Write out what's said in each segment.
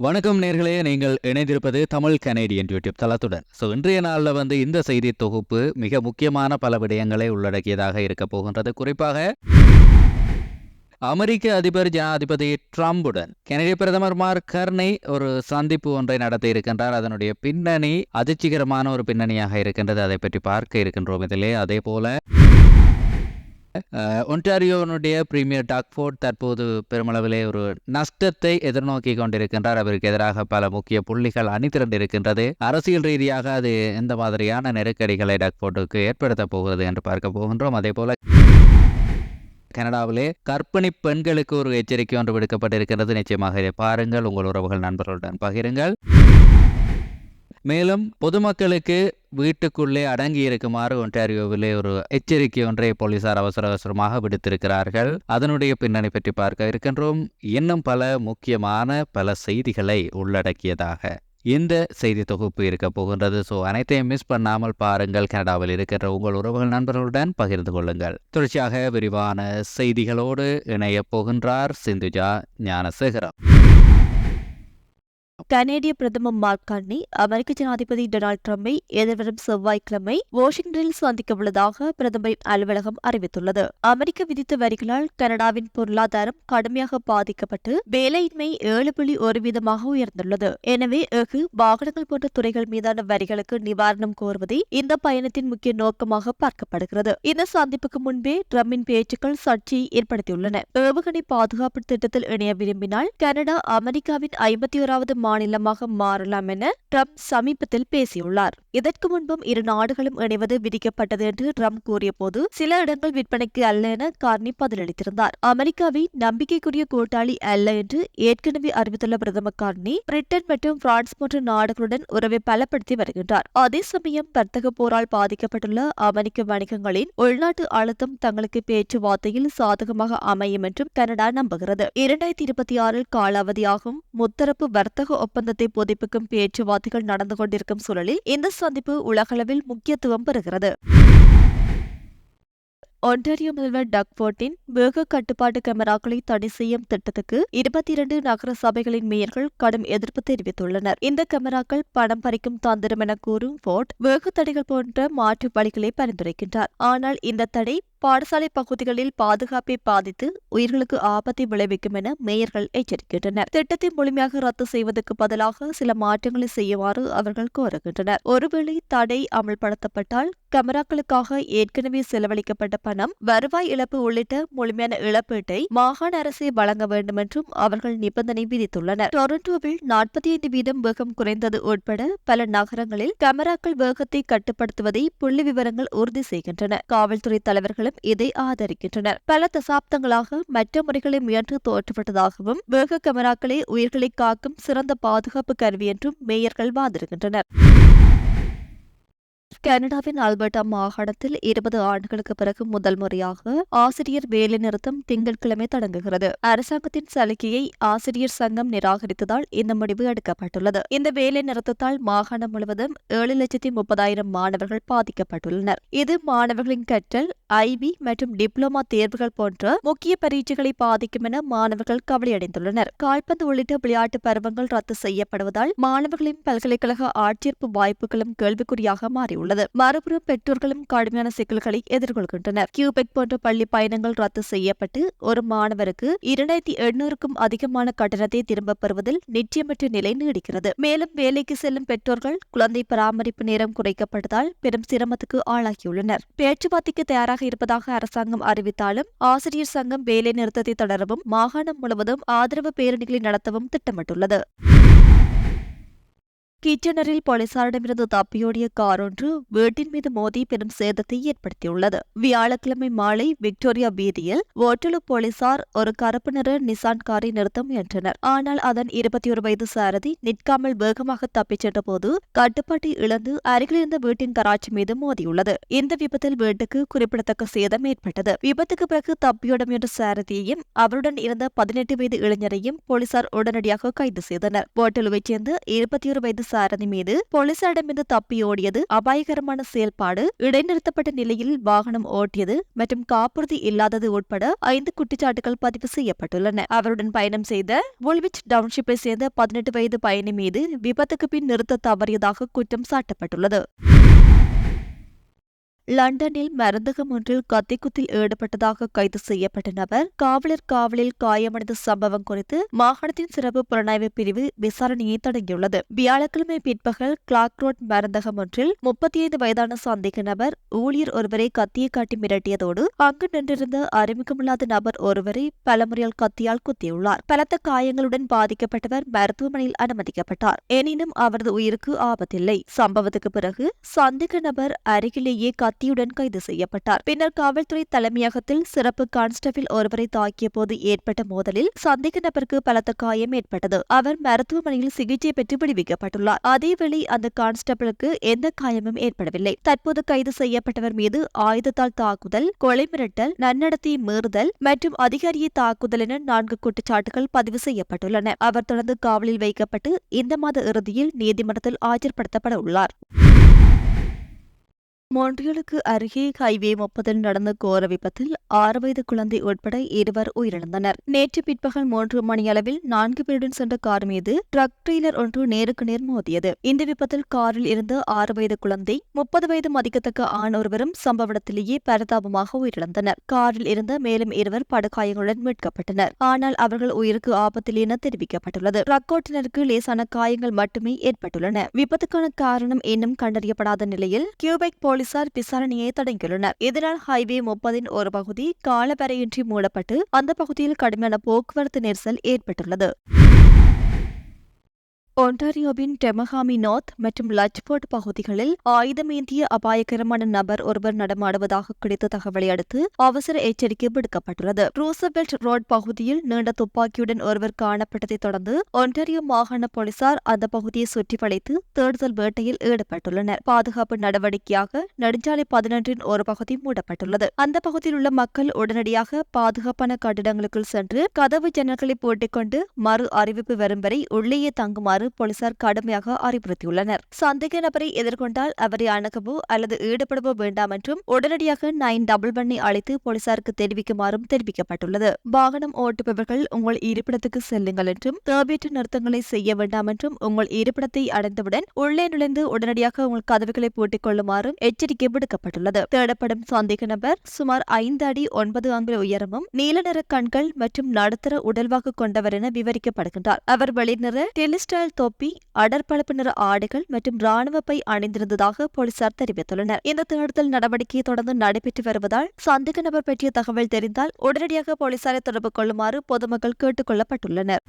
வணக்கம் நேர்களே நீங்கள் இணைந்திருப்பது தமிழ் கனேடியன் யூடியூப் தளத்துடன். ஸோ இன்றைய நாளில் வந்து இந்த செய்தி தொகுப்பு மிக முக்கியமான பல விடயங்களை உள்ளடக்கியதாக இருக்க போகின்றது. குறிப்பாக அமெரிக்க அதிபர் ஜனாதிபதி ட்ரம்புடன் கனடிய பிரதமர் மார்க் கர்னி ஒரு சந்திப்பு ஒன்றை நடத்தி இருக்கின்றார். அதனுடைய பின்னணி அதிர்ச்சிகரமான ஒரு பின்னணியாக இருக்கின்றது. அதை பற்றி பார்க்க இருக்கின்றோம் இதிலே. அதே போல ஒன்டாரியோனுடைய பிரீமியர் டாக்ஃபோர்ட் தற்போது பெருமளவிலே ஒரு நஷ்டத்தை எதிர்நோக்கி கொண்டிருக்கின்றார். அவருக்கு எதிராக பல முக்கிய புள்ளிகள் அணிதிரண்டிருக்கின்றது அரசியல் ரீதியாக அது எந்த மாதிரியான நெருக்கடிகளை டாக்ஃபோர்டுக்கு ஏற்படுத்த போகிறது என்று பார்க்க போகின்றோம். அதே போல கனடாவிலே கற்பிணி பெண்களுக்கு ஒரு எச்சரிக்கை ஒன்று விடுக்கப்பட்டிருக்கிறது நிச்சயமாக இதை பாருங்கள். உங்கள் உறவுகள் நண்பர்களுடன் பகிருங்கள். மேலும் பொதுமக்களுக்கு வீட்டுக்குள்ளே அடங்கி இருக்குமாறு ஒன்டாரியோவிலே ஒரு எச்சரிக்கை ஒன்றை போலீசார் அவசர அவசரமாக விடுத்திருக்கிறார்கள். அதனுடைய பின்னணி பற்றி பார்க்க இருக்கின்றோம். இன்னும் பல முக்கியமான பல செய்திகளை உள்ளடக்கியதாக இந்த செய்தி தொகுப்பு இருக்க போகின்றது. ஸோ அனைத்தையும் மிஸ் பண்ணாமல் பாருங்கள். கனடாவில் இருக்கின்ற உங்கள் உறவுகள் நண்பர்களுடன் பகிர்ந்து கொள்ளுங்கள். தொடர்ச்சியாக விரிவான செய்திகளோடு இணையப் போகின்றார் சிந்துஜா ஞானசேகரம். கனேடிய பிரதமர் மார்க்கார்னி அமெரிக்க ஜனாதிபதி டொனால்ட் டிரம்பை எதிர்வரும் செவ்வாய்க்கிழமை வாஷிங்டனில் சந்திக்க உள்ளதாக பிரதமரின் அலுவலகம் அறிவித்துள்ளது. அமெரிக்க விதித்த வரிகளால் கனடாவின் பொருளாதாரம் கடுமையாக பாதிக்கப்பட்டு வேலையின்மை ஏழு புள்ளி ஒரு வீதமாக உயர்ந்துள்ளது. எனவே எஃகு வாகனங்கள் போன்ற துறைகள் மீதான வரிகளுக்கு நிவாரணம் கோருவதே இந்த பயணத்தின் முக்கிய நோக்கமாக பார்க்கப்படுகிறது. இந்த சந்திப்புக்கு முன்பே டிரம்பின் பேச்சுக்கள் சர்ச்சையை ஏற்படுத்தியுள்ளன. ஏவுகணை பாதுகாப்பு திட்டத்தில் இணைய விரும்பினால் கனடா அமெரிக்காவின் ஐம்பத்தி ஓராவது மாநிலமாக மாறலாம் என ட்ரம்ப் சமீபத்தில் பேசியுள்ளார். இதற்கு முன்பும் இரு நாடுகளும் இணைவது விதிக்கப்பட்டது என்று ட்ரம்ப் கூறியபோது சில இடங்கள் விற்பனைக்கு அல்ல என கார்னி பதிலளித்திருந்தார். அமெரிக்காவின் நம்பிக்கைக்குரிய கூட்டாளி அல்ல என்று ஏற்கனவே அறிவித்துள்ள பிரதமர் கார்னி பிரிட்டன் மற்றும் பிரான்ஸ் போன்ற நாடுகளுடன் உறவை பலப்படுத்தி வருகின்றார். அதே சமயம் வர்த்தக போரால் பாதிக்கப்பட்டுள்ள அமெரிக்க வணிகங்களின் உள்நாட்டு அழுத்தம் தங்களுக்கு பேச்சுவார்த்தையில் சாதகமாக அமையும் என்றும் கனடா நம்புகிறது. இரண்டாயிரத்தி இருபத்தி ஆறில் காலாவதியாகும் முத்தரப்பு வர்த்தக ஒப்பந்தத்தை புதுப்பிக்கும் பேச்சுவார்த்தைகள் நடந்து கொண்டிருக்கும் சூழலில் இந்த சந்திப்பு உலகளவில் முக்கியத்துவம் பெறுகிறது. ஒன்டாரியோ முதல்வர் டக்ஃபோர்ட்டின் வேக கட்டுப்பாட்டு கேமராக்களை தடை செய்யும் திட்டத்துக்கு இருபத்தி இரண்டு நகர சபைகளின் மேயர்கள் கடும் எதிர்ப்பு தெரிவித்துள்ளனர். இந்த கேமராக்கள் பணம் பறிக்கும் தந்திரம் என கூறும் ஃபோர்ட் வேக தடைகள் போன்ற மாற்று வழிகளை பரிந்துரைக்கின்றார். ஆனால் இந்த தடை பாடசாலை பகுதிகளில் பாதுகாப்பை பாதித்து உயிர்களுக்கு ஆபத்தை விளைவிக்கும் என மேயர்கள் எச்சரிக்கின்றனர். திட்டத்தை முழுமையாக ரத்து செய்வதற்கு பதிலாக சில மாற்றங்களை செய்யுமாறு அவர்கள் கோருகின்றனர். ஒருவேளை தடை அமல்படுத்தப்பட்டால் கேமராக்களுக்காக ஏற்கனவே செலவழிக்கப்பட்ட பணம் வருவாய் இழப்பு உள்ளிட்ட முழுமையான இழப்பீட்டை மாகாண அரசே வழங்க வேண்டும் என்றும் அவர்கள் நிபந்தனை விதித்துள்ளனர். டொரண்டோவில் நாற்பத்தி ஐந்து வீதம் வேகம் குறைந்தது உட்பட பல நகரங்களில் கமராக்கள் வேகத்தை கட்டுப்படுத்துவதை புள்ளி விவரங்கள் உறுதி செய்கின்றன. காவல்துறை தலைவர்களும் இதை ஆதரிக்கின்றனர். பல தசாப்தங்களாக மற்ற முறைகளை முயன்று தோற்றுவிட்டதாகவும் வேக கமராக்களே உயிர்களை காக்கும் சிறந்த பாதுகாப்பு கருவி என்றும் மேயர்கள் வாதிடுகின்றனர். கனடாவின் ஆல்பர்டா மாகாணத்தில் இருபது ஆண்டுகளுக்கு பிறகு முதல் முறையாக ஆசிரியர் வேலைநிறுத்தம் திங்கட்கிழமை தொடங்குகிறது. அரசாங்கத்தின் சலுகையை ஆசிரியர் சங்கம் நிராகரித்ததால் இந்த முடிவு எடுக்கப்பட்டுள்ளது. இந்த வேலை நிறுத்தத்தால் மாகாணம் முழுவதும் ஏழு லட்சத்தி முப்பதாயிரம் மாணவர்கள் பாதிக்கப்பட்டுள்ளனர். இது மாணவர்களின் கற்றல் ஐபி மற்றும் டிப்ளோமா தேர்வுகள் போன்ற முக்கிய பரீட்சைகளை பாதிக்கும் என மாணவர்கள் கவலையடைந்துள்ளனர். கால்பந்து உள்ளிட்ட விளையாட்டு பருவங்கள் ரத்து செய்யப்படுவதால் மாணவர்களின் பல்கலைக்கழக ஆட்சேர்ப்பு வாய்ப்புகளும் கேள்விக்குறியாக மாறியுள்ளது மறுபுறம் பெற்றோர்களும் கடுமையான சிக்கல்களை எதிர்கொள்கின்றனர். கியூபெக் போன்ற பள்ளி பயணங்கள் ரத்து செய்யப்பட்டு ஒரு மாணவருக்கு இரண்டாயிரத்தி எண்ணூறுக்கும் அதிகமான கட்டணத்தை திரும்பப் பெறுவதில் நிச்சயமற்ற நிலை நீடிக்கிறது. மேலும் வேலைக்கு செல்லும் பெற்றோர்கள் குழந்தை பராமரிப்பு நேரம் குறைக்கப்பட்டதால் பெரும் சிரமத்துக்கு ஆளாகியுள்ளனர். பேச்சுவார்த்தைக்கு தயாராக இருப்பதாக அரசாங்கம் அறிவித்தாலும் ஆசிரியர் சங்கம் வேலை நிறுத்தத்தை தொடரவும் மாகாணம் முழுவதும் ஆதரவு பேரணிகளை நடத்தவும் திட்டமிட்டுள்ளது. கிச்சனரில் போலீசாரிடமிருந்து தப்பியோடிய கார் ஒன்று வீட்டின் மீது மோதி பெரும் சேதத்தை ஏற்படுத்தியுள்ளது. வியாழக்கிழமை மாலை விக்டோரியா வீதியில் ஓட்டலு போலீசார் ஒரு கருப்பு நிற நிசான் காரை நிறுத்த முயன்றனர். ஆனால் அதன் இருபத்தி ஒரு வயது சாரதி நிற்காமல் வேகமாக தப்பிச் சென்றபோது கட்டுப்பாட்டை இழந்து அருகிலிருந்த வீட்டின் கராச்சி மீது மோதியுள்ளது. இந்த விபத்தில் வீட்டுக்கு குறிப்பிடத்தக்க சேதம் ஏற்பட்டது. விபத்துக்கு பிறகு தப்பியோட முயன்ற சாரதியையும் அவருடன் இருந்த பதினெட்டு வயது இளைஞரையும் போலீசார் உடனடியாக கைது செய்தனர். ஓட்டலுவைச் சேர்ந்த இருபத்தி ஒரு வயது சாரதி மீது போலீசாரிடமிருந்து தப்பியோடியது அபாயகரமான செயல்பாடு. இடைநிறுத்தப்பட்ட நிலையில் வாகனம் ஓட்டியது மற்றும் காப்புறுதி இல்லாதது உட்பட ஐந்து குற்றச்சாட்டுகள் பதிவு செய்யப்பட்டுள்ளன. அவருடன் பயணம் செய்த வுல்விச் டவுன்ஷிப்பை சேர்ந்த பதினெட்டு வயது பயணி மீது விபத்துக்கு பின் நிறுத்த தவறியதாக குற்றம் சாட்டப்பட்டுள்ளது. லண்டனில் மருந்தகம் ஒன்றில் கத்திக்குத்தில் ஈடுபட்டதாக கைது செய்யப்பட்ட நபர் காவலர் காவலில் காயமடைந்த சம்பவம் குறித்து மாகாணத்தின் சிறப்பு புலனாய்வு பிரிவு விசாரணையை தொடங்கியுள்ளது. வியாழக்கிழமை பிற்பகல் கிளாக் ரோட் மருந்தகம் ஒன்றில் முப்பத்தி ஐந்து வயதான சந்தேக நபர் ஊழியர் ஒருவரை கத்தியை காட்டி மிரட்டியதோடு அங்கு நின்றிருந்த அறிமுகமில்லாத நபர் ஒருவரை பலமுறையால் கத்தியால் குத்தியுள்ளார். பலத்த காயங்களுடன் பாதிக்கப்பட்டவர் மருத்துவமனையில் அனுமதிக்கப்பட்டார். எனினும் அவரது உயிருக்கு ஆபத்தில்லை. சம்பவத்துக்கு பிறகு சந்தேக நபர் அருகிலேயே கத்தி கத்தியுடன் கைது செய்யப்பட்டார். பின்னர் காவல்துறை தலைமையகத்தில் சிறப்பு கான்ஸ்டபிள் ஒருவரை தாக்கிய போது ஏற்பட்ட மோதலில் சந்தேக நபருக்கு பலத்த காயம் ஏற்பட்டது. அவர் மருத்துவமனையில் சிகிச்சை பெற்று விடுவிக்கப்பட்டுள்ளார். அதேவேளை அந்த கான்ஸ்டபிளுக்கு எந்த காயமும் ஏற்படவில்லை. தற்போது கைது செய்யப்பட்டவர் மீது ஆயுதத்தால் தாக்குதல் கொலை மிரட்டல் நன்னடத்தை மீறுதல் மற்றும் அதிகாரியை தாக்குதல் என நான்கு குற்றச்சாட்டுகள் பதிவு செய்யப்பட்டுள்ளன. அவர் தொடர்ந்து காவலில் வைக்கப்பட்டு இந்த மாத இறுதியில் நீதிமன்றத்தில் ஆஜர்படுத்தப்பட உள்ளார். மொன்றியலுக்கு அருகே ஹைவே முப்பதில் நடந்த கோர விபத்தில் ஆறு வயது குழந்தை உட்பட இருவர் உயிரிழந்தனர். நேற்று பிற்பகல் மூன்று மணியளவில் நான்கு பேருடன் சென்ற கார் மீது ட்ரக் ட்ரெய்லர் ஒன்று நேருக்கு நேர் மோதியது. இந்த விபத்தில் காரில் இருந்த ஆறு வயது குழந்தை முப்பது வயது மதிக்கத்தக்க ஆண் ஒருவரும் சம்பவ இடத்திலேயே பரிதாபமாக உயிரிழந்தனர். காரில் இருந்த மேலும் இருவர் படுகாயங்களுடன் மீட்கப்பட்டனர். ஆனால் அவர்கள் உயிருக்கு ஆபத்தில் என தெரிவிக்கப்பட்டுள்ளது. ட்ரக் ஓட்டுநருக்கு லேசான காயங்கள் மட்டுமே ஏற்பட்டுள்ளன. விபத்துக்கான காரணம் இன்னும் கண்டறியப்படாத நிலையில் கியூபெக் போலீசார் விசாரணையை தொடங்கியுள்ளனர் இதனால் ஹைவே முப்பதின் ஒரு பகுதி காலவரையின்றி மூடப்பட்டு அந்த பகுதியில் கடுமையான போக்குவரத்து நெரிசல் ஏற்பட்டுள்ளது. ஒன்டாரியோவின் டெமஹாமி நார்த் மற்றும் லட்ச்போர்ட் பகுதிகளில் ஆயுதமேந்திய அபாயகரமான நபர் ஒருவர் நடமாடுவதாக கிடைத்த தகவலை அடுத்து அவசர எச்சரிக்கை விடுக்கப்பட்டுள்ளது. ரூசபெல்ட் ரோட் பகுதியில் நீண்ட துப்பாக்கியுடன் ஒருவர் காணப்பட்டதைத் தொடர்ந்து ஒன்டாரியோ மாகாண போலீசார் அந்த பகுதியை சுற்றி வளைத்து தேடுதல் வேட்டையில் ஈடுபட்டுள்ளனர். பாதுகாப்பு நடவடிக்கையாக நெடுஞ்சாலை பதினொன்றின் ஒரு பகுதி மூடப்பட்டுள்ளது. அந்த பகுதியில் உள்ள மக்கள் உடனடியாக பாதுகாப்பான கட்டிடங்களுக்குள் சென்று கதவு ஜன்னல்களை பூட்டிக்கொண்டு மறு அறிவிப்பு வரும் வரை உள்ளேயே தங்குமாறு போலீசார் கடுமையாக அறிவுறுத்தியுள்ளனர். சந்தேக நபரை எதிர்கொண்டால் அவரை அணுகவோ அல்லது ஈடுபடவோ வேண்டாம் என்றும் உடனடியாக நைன் டபுள் ஒன்னை அழைத்து போலீசாருக்கு தெரிவிக்குமாறும் தெரிவிக்கப்பட்டுள்ளது. வாகனம் ஓட்டுபவர்கள் உங்கள் இருப்பிடத்துக்கு செல்லுங்கள் என்றும் தேவையற்ற நிறுத்தங்களை செய்ய வேண்டாம் என்றும் உங்கள் இருப்பிடத்தை அடைந்தவுடன் உள்ளே நுழைந்து உடனடியாக உங்கள் கதவுகளை பூட்டிக் கொள்ளுமாறும் எச்சரிக்கை விடுக்கப்பட்டுள்ளது. தேடப்படும் சந்தேக நபர் சுமார் ஐந்து அடி ஒன்பது அங்குல உயரமும் நீல நிற கண்கள் மற்றும் நடுத்தர உடல்வாக்கு கொண்டவர் என விவரிக்கப்படுகின்றார். அவர் வெளிநிற டெலிஸ்டைல் தொப்பி அடர்பளப்பு நிற ஆடைகள் மற்றும் ராணுவ பை அணிந்திருந்ததாக போலீசார் தெரிவித்துள்ளனர். இந்த தேடுதல் நடவடிக்கை தொடர்ந்து நடைபெற்று வருவதால் சந்தேக நபர் பற்றிய தகவல் தெரிந்தால் உடனடியாக போலீசாரை தொடர்பு கொள்ளுமாறு பொதுமக்கள் கேட்டுக் கொள்ளப்பட்டுள்ளனர்.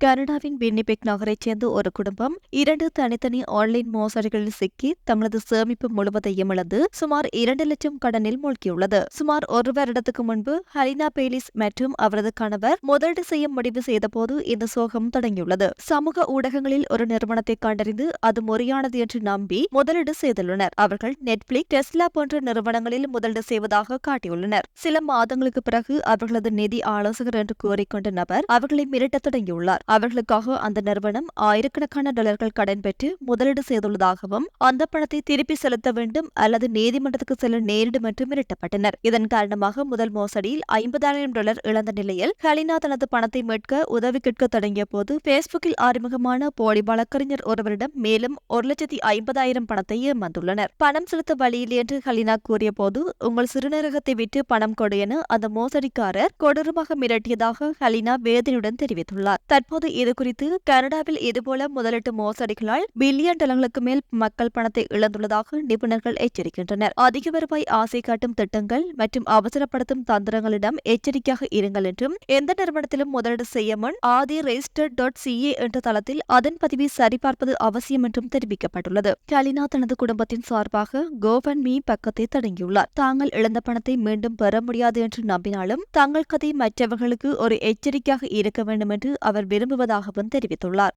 கனடாவின் வின்னிபெக் நகரைச் சேர்ந்த ஒரு குடும்பம் இரண்டு தனித்தனி ஆன்லைன் மோசடிகளில் சிக்கி தமது சேமிப்பு முழுவதையும் இழந்து சுமார் இரண்டு லட்சம் கடனில் மூழ்கியுள்ளது. சுமார் ஒரு வருடத்துக்கு முன்பு ஹலினா பேலிஸ் மற்றும் அவரது கணவர் முதலீடு செய்ய முடிவு செய்தபோது இந்த சோகம் தொடங்கியுள்ளது. சமூக ஊடகங்களில் ஒரு நிறுவனத்தை கண்டறிந்து அது முறையானது என்று நம்பி முதலீடு செய்துள்ளனர். அவர்கள் நெட்ஃபிளிக் டெஸ்லா போன்ற நிறுவனங்களில் முதலீடு செய்வதாக காட்டியுள்ளனர். சில மாதங்களுக்கு பிறகு அவர்களது நிதி ஆலோசகர் என்று கூறிக்கொண்ட நபர் அவர்களை மிரட்டத் தொடங்கியுள்ளார். அவர்களுக்காக அந்த நிறுவனம் ஆயிரக்கணக்கான டாலர்கள் கடன் பெற்று முதலீடு செய்துள்ளதாகவும் அந்த பணத்தை திருப்பி செலுத்த வேண்டும் அல்லது நீதிமன்றத்துக்கு செல்ல நேரிடும் என்று மிரட்டப்பட்டனர். இதன் காரணமாக முதல் மோசடியில் ஐம்பதாயிரம் டாலர் இழந்த நிலையில் ஹலினா தனது பணத்தை மீட்க உதவி கேட்க தொடங்கிய போது பேஸ்புக்கில் அறிமுகமான போலி வழக்கறிஞர் ஒருவரிடம் மேலும் ஒரு லட்சத்தி ஐம்பதாயிரம் பணத்தை ஏமாந்துள்ளனர். பணம் செலுத்த வழியில் என்று ஹலினா கூறிய போது உங்கள் சிறுநீரகத்தை விட்டு பணம் கொடு என அந்த மோசடிக்காரர் கொடூரமாக மிரட்டியதாக ஹலினா வேதனையுடன் தெரிவித்துள்ளார். தற்போது இதுகுறித்து கனடாவில் இதுபோல முதலீட்டு மோசடிகளால் பில்லியன் டாலர்களுக்கு மேல் மக்கள் பணத்தை இழந்துள்ளதாக நிபுணர்கள் எச்சரிக்கின்றனர். அதிக வருவாய் ஆசை காட்டும் திட்டங்கள் மற்றும் அவசரப்படுத்தும் தந்திரங்களிடம் எச்சரிக்கையாக இருங்கள் என்றும் எந்த நிறுவனத்திலும் முதலீடு செய்ய முன் ஆதி ரெஜிஸ்டர் டாட் சிஏ என்ற தளத்தில் அதன் பதிவை சரிபார்ப்பது அவசியம் என்றும் தெரிவிக்கப்பட்டுள்ளது. கலினா தனது குடும்பத்தின் சார்பாக கோவன் மீ பக்கத்தை தொடங்கியுள்ளார். தாங்கள் இழந்த பணத்தை மீண்டும் பெற முடியாது என்று நம்பினாலும் தங்கள் கதை மற்றவர்களுக்கு ஒரு எச்சரிக்கையாக இருக்க வேண்டும் என்று அவர் விரும்புவதாகவும் தெரிவித்துள்ளார்.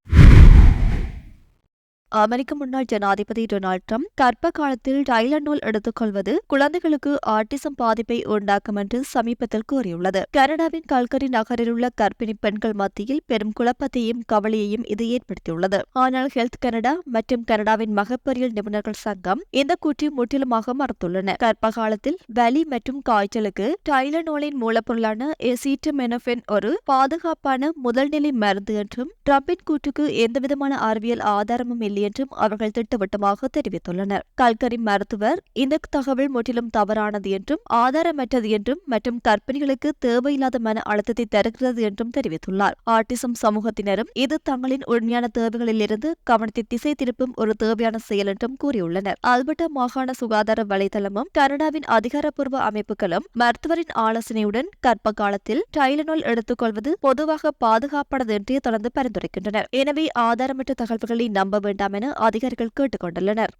அமெரிக்க முன்னாள் ஜனாதிபதி டொனால்ட் ட்ரம்ப் கர்ப்ப காலத்தில் டைலனோல் எடுத்துக்கொள்வது குழந்தைகளுக்கு ஆட்டிசம் பாதிப்பை உண்டாக்கும் என்று சமீபத்தில் கூறியுள்ளது. கனடாவின் கல்கரி நகரில் உள்ள கர்ப்பிணி பெண்கள் மத்தியில் பெரும் குழப்பத்தையும் கவலையையும் இது ஏற்படுத்தியுள்ளது. ஆனால் ஹெல்த் கனடா மற்றும் கனடாவின் மகப்பெரியல் நிபுணர்கள் சங்கம் இந்த கூற்றை முற்றிலுமாக மறுத்துள்ளன. கர்ப்ப காலத்தில் வலி மற்றும் காய்ச்சலுக்கு டைலனோலின் மூலப்பொருளான எசிட்டமெனஃபென் ஒரு பாதுகாப்பான முதல்நிலை மருந்து என்றும் ட்ரம்பின் கூற்றுக்கு எந்தவிதமான அறிவியல் ஆதாரமும் இல்லை என்றும் அவர்கள் திட்டவட்டமாக தெரிவித்துள்ளனர். கல்கரி மருத்துவர் இந்த தகவல் முற்றிலும் தவறானது என்றும் ஆதாரமற்றது என்றும் மற்றும் கர்ப்பிணிகளுக்கு தேவையில்லாத மன அழுத்தத்தை தருகிறது என்றும் தெரிவித்துள்ளார். ஆட்டிசம் சமூகத்தினரும் இது தங்களின் உண்மையான தேவைகளில் இருந்து கவனத்தை திசை திருப்பும் ஒரு தேவையான செயல் என்றும் கூறியுள்ளனர். அல்பர்டா மாகாண சுகாதார வலைதளமும் கனடாவின் அதிகாரப்பூர்வ அமைப்புகளும் மருத்துவரின் ஆலோசனையுடன் கற்ப காலத்தில் டைலனோல் எடுத்துக்கொள்வது பொதுவாக பாதுகாப்பானது என்றே தொடர்ந்து பரிந்துரைக்கின்றனர். எனவே ஆதாரமற்ற தகவல்களை நம்ப வேண்டாம் வேண்டாம் என அதிகாரிகள் கேட்டுக் கொண்டுள்ளனர்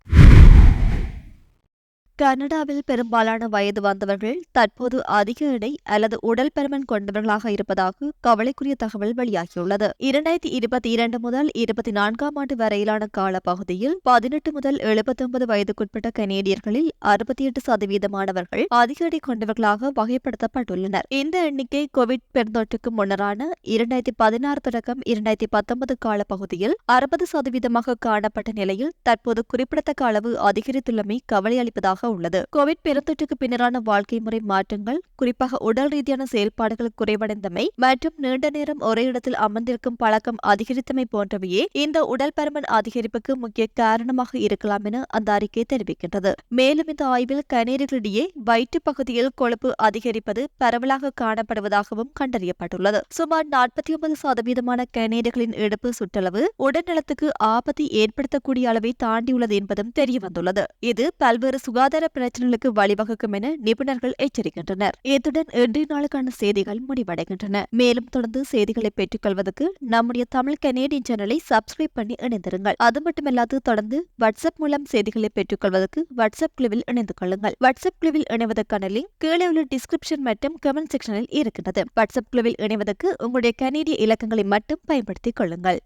கனடாவில் பெரும்பாலான வயது வந்தவர்கள் தற்போது அதிக எடை அல்லது உடல் பருமன் கொண்டவர்களாக இருப்பதாக கவலைக்குரிய தகவல் வெளியாகியுள்ளது. இரண்டாயிரத்தி இருபத்தி இரண்டு முதல் இருபத்தி நான்காம் ஆண்டு வரையிலான காலப்பகுதியில் பதினெட்டு முதல் எழுபத்தொன்பது வயதுக்குட்பட்ட கனேடியர்களில் அறுபத்தி எட்டு சதவீதமானவர்கள் அதிக எடை கொண்டவர்களாக வகைப்படுத்தப்பட்டுள்ளனர். இந்த எண்ணிக்கை கோவிட் பெருந்தொற்றுக்கு முன்னரான இரண்டாயிரத்தி பதினாறு தொடக்கம் இரண்டாயிரத்தி பத்தொன்பது காலப்பகுதியில் அறுபது சதவீதமாக காணப்பட்ட நிலையில் தற்போது குறிப்பிடத்தக்க அளவு அதிகரித்துள்ளமை உள்ளது. கோவிட் பெருந்தொற்றுக்கு பின்னரான வாழ்க்கை முறை மாற்றங்கள் குறிப்பாக உடல் ரீதியான செயல்பாடுகள் குறைவடைந்தமை மற்றும் நீண்ட நேரம் ஒரே இடத்தில் அமர்ந்திருக்கும் பழக்கம் அதிகரித்தமை போன்றவையே இந்த உடல் பருமன் அதிகரிப்புக்கு முக்கிய காரணமாக இருக்கலாம் என அந்த அறிக்கை தெரிவிக்கின்றது. மேலும் இந்த ஆய்வில் கனேரிகளிடையே வயிற்று பகுதியில் கொழுப்பு அதிகரிப்பது பரவலாக காணப்படுவதாகவும் கண்டறியப்பட்டுள்ளது. சுமார் நாற்பத்தி ஒன்பது சதவீதமான கனேரிகளின் இடுப்பு சுற்றளவு உடல்நலத்துக்கு ஆபத்தை ஏற்படுத்தக்கூடிய அளவை தாண்டியுள்ளது என்பதும் தெரியவந்துள்ளது. இது பல்வேறு சுகாதார பிரச்சனைகளுக்கு வழிவகுக்கும் என நிபுணர்கள் எச்சரிக்கின்றனர். இத்துடன் இன்றைய நாளுக்கான செய்திகள் முடிவடைகின்றன. மேலும் தொடர்ந்து செய்திகளை பெற்றுக்கொள்வதற்கு நம்முடைய தமிழ் கனேடியன் சேனலை சப்ஸ்கிரைப் பண்ணி இணைந்திருங்கள். அது மட்டுமல்லாது தொடர்ந்து வாட்ஸ்அப் மூலம் செய்திகளை பெற்றுக்கொள்வதற்கு வாட்ஸ்அப் குழுவில் இணைந்து கொள்ளுங்கள். வாட்ஸ்அப் குழுவில் இணைவதற்கான லிங்க் கீழே உள்ள டிஸ்கிரிப்ஷன் மற்றும் கமெண்ட் செக்ஷனில் இருக்கின்றது. வாட்ஸ்அப் குழுவில் இணைவதற்கு உங்களுடைய கனேடிய இலக்கங்களை மட்டும் பயன்படுத்திக் கொள்ளுங்கள்.